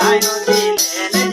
নয় দিলেন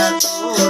love.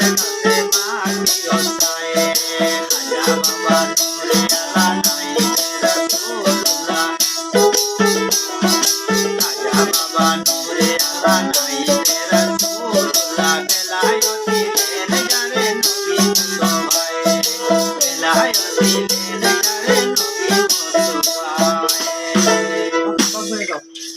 Saturday.